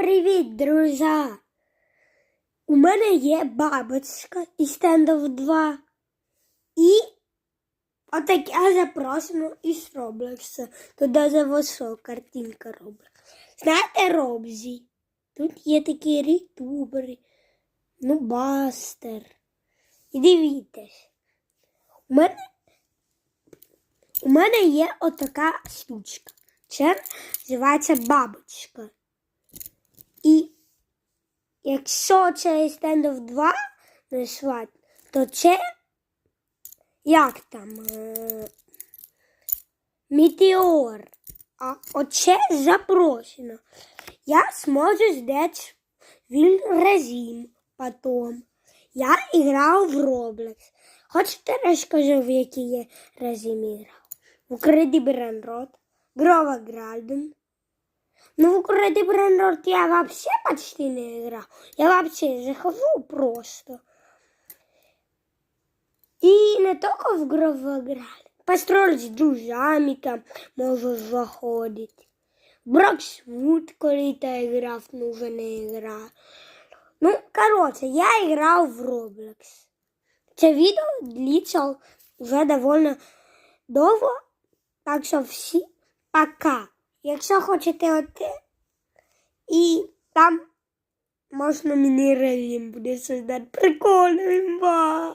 привіт, друзі! У мене є бабочка із стендов 2 і отаке запрошено із Роблокса. Туди зависла картинка Роблокса. Знаєте Робзі? Тут є такі ютубери, ну бастер. І дивіться. У мене, у мене є отака штучка. Це називається бабочка. Якщо це стендов 2 назвати, то це як там метеор. А оце запрошено. Я зможу здати він разім потом. Я грав в Roblox. Хочете розкажу, в які я разім грав? В Креді Бренрод, Грова Гральден. Ну, в Украді Бренрод я вообще почти не играл. Я вообще захожу просто. И не только в Грова Гральден. Построить с друзьями там можу заходити. Броксвуд, коли та грав, ну вже не грав. Ну, короче, я играл в Roblox. Це відео длиться вже довольно довго, так що всі пока. Якщо хочете от і там можна режим буде создати. Прикольно, імба.